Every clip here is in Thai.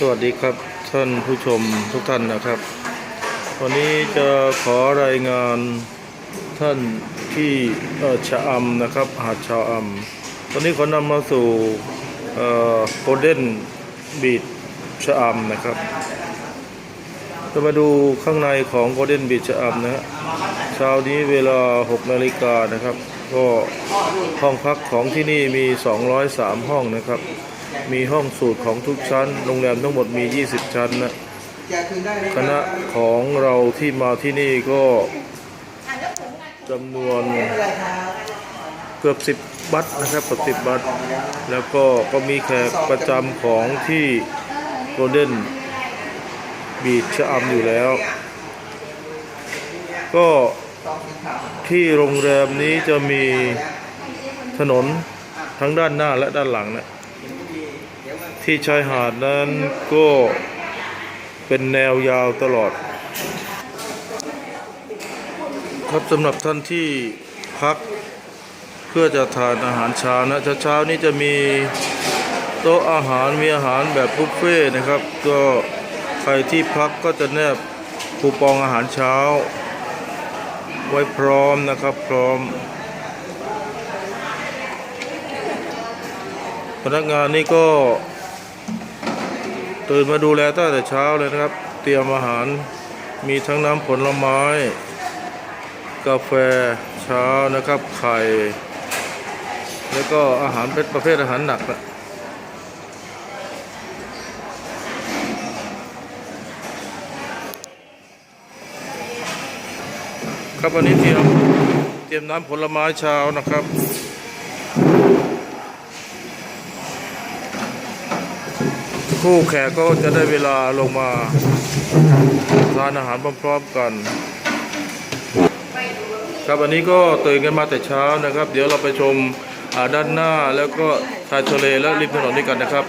สวัสดีครับท่านผู้ชมทุกท่านนะครับ วันนี้จะขอรายงานท่านที่ชะอำนะครับหาดชาวอำวันนี้ขอนำมาสู่โกลเด้นบีดชะอำนะครับจะมาดูข้างในของโกลเด้นบีชะอำนะฮะเช้านี้เวลา 6 นาฬิกานะครับ ก็ห้องพักของที่นี่มี 203 ห้องนะครับ มีห้องสูตรของทุกชั้น โรงแรมทั้งหมดมี 20 ชั้นนะคณะของเราที่มาที่นี่ก็จำนวนเกือบ 10 บัตรนะครับเกือบบัตร แล้วก็ก็มีแขกประจำของที่โกลเด้นบีชชะอำอยู่แล้ว ก็ที่โรงแรมนี้จะมีถนนทั้งด้านหน้าและด้านหลังนะ ที่ชายหาดนั้นก็เป็นแนวยาวตลอด ครับสำหรับท่านที่พักเพื่อจะทานอาหารเช้านะเช้าๆนี้จะมีโต๊ะอาหารมีอาหารแบบบุฟเฟ่ต์นะครับ ก็ใครที่พักก็จะแนบคูปองอาหารเช้า ไว้พร้อมนะครับพร้อม พนักงานนี่ก็ ตื่นมาดูแลตั้งแต่เช้าเลยนะครับ เตรียมอาหารมีทั้งน้ำผลไม้ กาแฟเช้านะครับ ไข่ แล้วก็อาหารเป็นประเภทอาหารหนักนะครับวันนี้เตรียมเตรียมน้ำผลไม้เช้านะครับ คู่แขกก็จะได้เวลาลงมาทานอาหารพร้อมๆกัน ครับวันนี้ก็ตื่นกันมาแต่เช้านะครับ เดี๋ยวเราไปชมด้านหน้าแล้วก็ชายทะเลและริมถนนด้วยกันนะครับ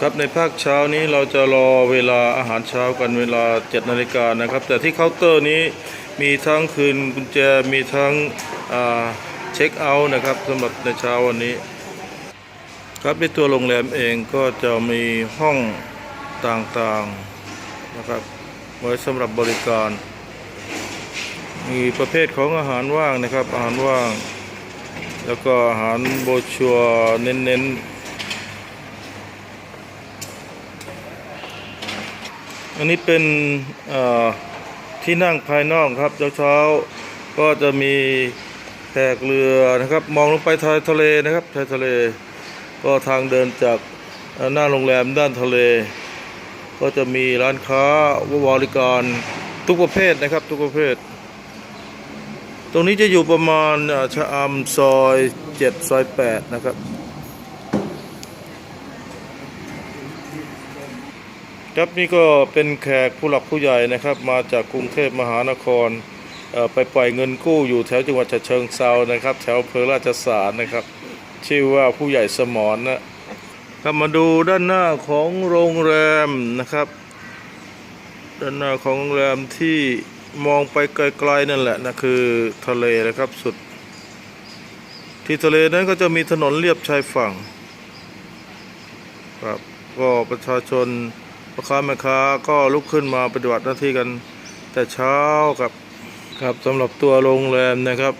ครับในภาคเช้านี้เราจะรอเวลาอาหารเช้ากันเวลา7นาฬิกานะครับ แต่ที่เคาน์เตอร์นี้มีทั้งคืนกุญแจมีทั้งเช็คเอาท์นะครับสำหรับในเช้าวันนี้ ครับในตัวโรงแรมเองก็จะมีห้องต่างๆนะครับไว้สำหรับบริการ มีประเภทของอาหารว่างนะครับ อาหารว่าง แล้วก็อาหารโบชัวเน้นๆ อันนี้เป็นที่นั่งภายนอกครับเช้าๆก็จะมีแขกเรือนะครับ มองลงไปทายทะเลนะครับทายทะเล ก็ทางเดินจากหน้าโรงแรมด้านทะเล ก็จะมีร้านค้าบริการทุกประเภทนะครับทุกประเภท ตรงนี้จะอยู่ประมาณชะอำซอยเจ็ดซอยแปดนะครับครับนี่ก็เป็นแขกผู้หลักผู้ใหญ่นะครับ มาจากกรุงเทพมหานครไปปล่อยเงินกู้อยู่แถวจังหวัดฉะเชิงเซานะครับ แถวเภอราชสารนะครับ ชื่อว่าผู้ใหญ่สมรนนะครับมาดูด้านหน้าของโรงแรมนะครับ ด้านหน้าของโรงแรมที่มองไปไกลๆนั่นแหละนะคือทะเลนะครับสุด ที่ทะเลนั้นก็จะมีถนนเลียบชายฝั่งครับก็ประชาชนพ่อค้าแม่ค้าก็ลุกขึ้นมาปฏิบัติหน้าที่กันแต่เช้าครับครับสำหรับตัวโรงแรมนะครับ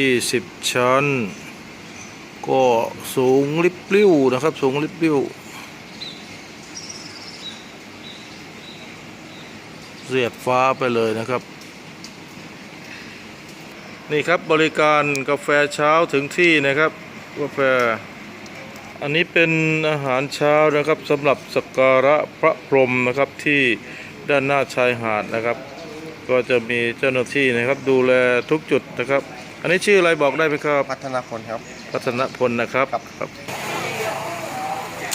20 ชั้น ก็สูงลิบลิ้วนะครับ สูงลิบลิ้วเรียบฟ้าไปเลยนะครับ นี่ครับบริการกาแฟเช้าถึงที่นะครับกาแฟอันนี้เป็นอาหารเช้านะครับสำหรับสักการะพระพรหมนะครับที่ด้านหน้าชายหาดนะครับ ก็จะมีเจ้าหน้าที่นะครับดูแลทุกจุดนะครับ อันนี้ชื่ออะไรบอกได้ไหมครับ พัฒนาพลครับ พัฒนพลนะครับครับครับ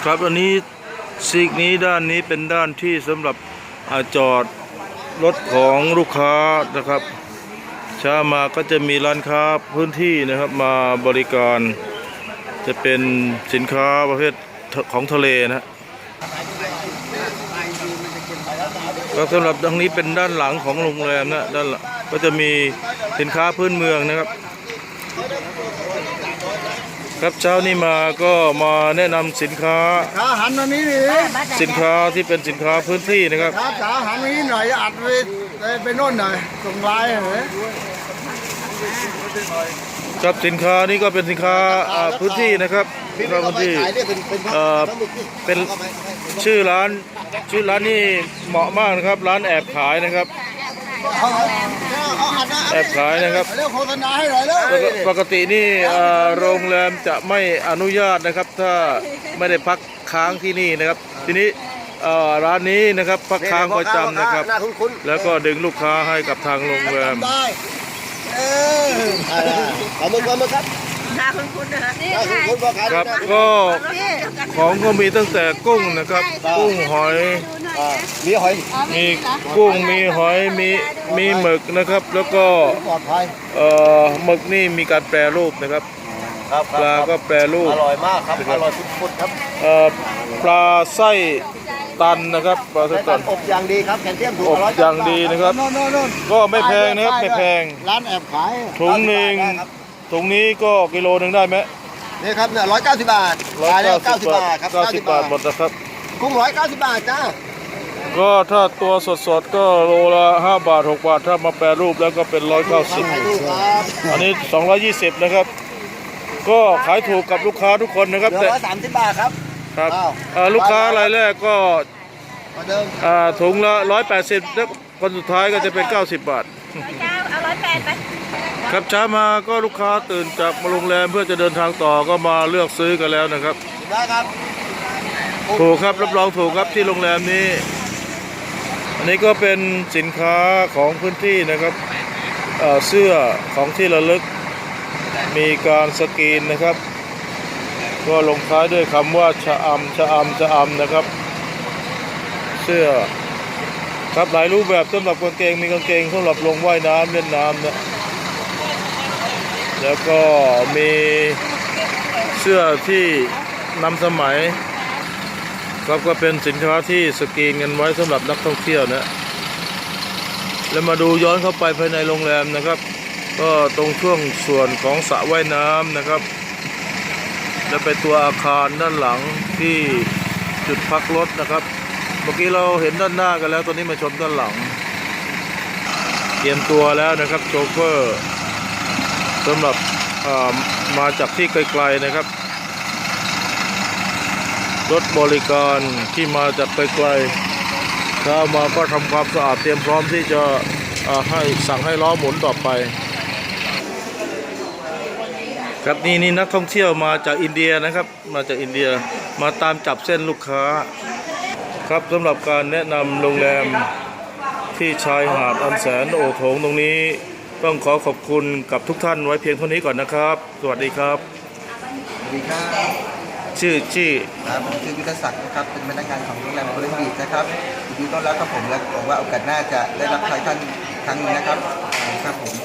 ครับอันนี้ซีกนี้ด้านนี้เป็นด้านที่สำหรับอาจอดรถของลูกค้านะครับเช้ามาก็จะมีร้านค้าพื้นที่นะครับมาบริการจะเป็นสินค้าประเภทของทะเลนะฮะก็สำหรับทางนี้เป็นด้านหลังของโรงแรมนะด้านหลังก็จะมีสินค้าพื้นเมืองนะครับ ครับเช้านี้มาก็มาแนะนำสินค้า ขาหันมานี้ดิสินค้าที่เป็นสินค้าพื้นที่นะครับ ขาขาหันมานี้หน่อยอัดไปไปไปโน่นหน่อยส่งไลน์เหรอครับสินค้านี้ก็เป็นสินค้าอ่าพื้นที่นะครับสินค้าพื้นที่ขายเนี่ยเป็นเป็นเอ่อเป็น ชื่อร้านชื่อร้านนี่เหมาะมากนะครับ ร้านแอบขายนะครับ เรียบร้อบขายนะครับเร็วโฆษณาให้หน่อยเร็วปกปกตินี่โรงแรมจะไม่อนุญาตนะครับ ถ้าไม่ได้พักค้างที่นี่นะครับ ทีนี้ร้านนี้นะครับพักค้างประจำนะครับ แล้วก็ดึงลูกค้าให้กับทางโรงแรมได้เออขอบคุณครับ ครับหน้าคุ้นๆนะคะนี่หน้าค่ะคุ้นๆพ่อค้าครับด้วยนะก็นี่ของก็มีตั้งแต่กุ้งนะครับ กุ้งหอยอ่ามีหอย มีกุ้งมีหอยมีมีหมึกนะครับ แล้วก็ปลอดภัยเอ่อหมึกนี่มีการแปรรูปนะครับครับปลาก็แปรรูปอร่อยมากครับอร่อยสุดๆครับเอ่อปลาไส้ตันนะครับปลาไส้ใช้ตักานรอบอย่างดีครับแคลเซียมถูกอบอย่างดีนะครับโน่นโน่นโน่นก็ไม่แพงนะครับไม่แพงร้านแอบขายถุงหนึ่ง ได้ครับถุงนี้ก็กิโลหนึ่งได้ไหมนี่ครับเนี่ยร้อยเก้าสิบบาทร้อยขายแล้วเก้าเก้าสิสิบบบาบาททครับเก้าสิบบาทหมดนะครับ กุ้งร้อยเก้าสิบบาทจ้าก็ถ้าตัวสดๆก็โลละ5บาท6บาท ถ้ามาแปรรูปแล้วก็เป็นถ่ายรูปครับ190อันนี้220นะครับ ก็ขายถูกกับลูกค้าทุกคนนะครับเหลือแต่ร้อยสามสิบบาทครับครับอ้าวเอ่อลูกค้ารายแรกก็เหมือนเดิมอ่าถุงละ180แล้วคนสุดท้ายก็จะเป็น90บาทร้อยเก้าเอาร้อยแปดไป ครับเช้ามาก็ลูกค้าตื่นจากโรงแรมเพื่อจะเดินทางต่อก็มาเลือกซื้อกันแล้วนะครับ ได้ครับ ถูกครับรับรองถูกครับที่โรงแรมนี้ อันนี้ก็เป็นสินค้าของพื้นที่นะครับเอ่อเสื้อของที่ระลึก มีการสกรีนนะครับ ก็ลงท้ายด้วยคำว่าชะอำชะอำชะอำนะครับ เสื้อครับหลายรูปแบบสำหรับกางเกงมีกางเกงสำหรับลงว่ายน้ำเล่นน้ำนะ แล้วก็มีเสื้อที่นำสมัยครับก็เป็นสินค้าที่สกรีนกันไว้สำหรับนักท่องเที่ยวนะแล้วมาดูย้อนเข้าไปภายในโรงแรมนะครับ ก็ตรงช่วงส่วนของสระว่ายน้ำนะครับ และไปตัวอาคารด้านหลังที่จุดพักรถนะครับ เมื่อกี้เราเห็นด้านหน้ากันแล้วตอนนี้มาชมด้านหลัง เตรียมตัวแล้วนะครับโชเฟอร์ สำหรับมาจากที่ไกลๆนะครับ รถบริการที่มาจากไกลๆเช้ามาก็ทำความสะอาดเตรียมพร้อมที่จะให้สั่งให้ล้อหมุนต่อไป ครับนี่นี่นักท่องเที่ยวมาจากอินเดียนะครับ มาจากอินเดียมาตามจับเส้นลูกค้า ครับสำหรับการแนะนำโรงแรมที่ชายหาดอันแสนโอโถงตรงนี้ ต้องขอขอบคุณกับทุกท่านไว้เพียงเท่านี้ก่อนนะครับ สวัสดีครับ สวัสดีครับชื่อชื่อครับผมชื่อวิทยาศักดิ์นะครับ เป็นพนักงานของโรงแรมโคลินบีชนะครับยินดีต้อนรับครับผมและหวังว่าโอกาสหน้าจะได้รับใช้ท่านอีกครั้งหนึงนะครับครับผม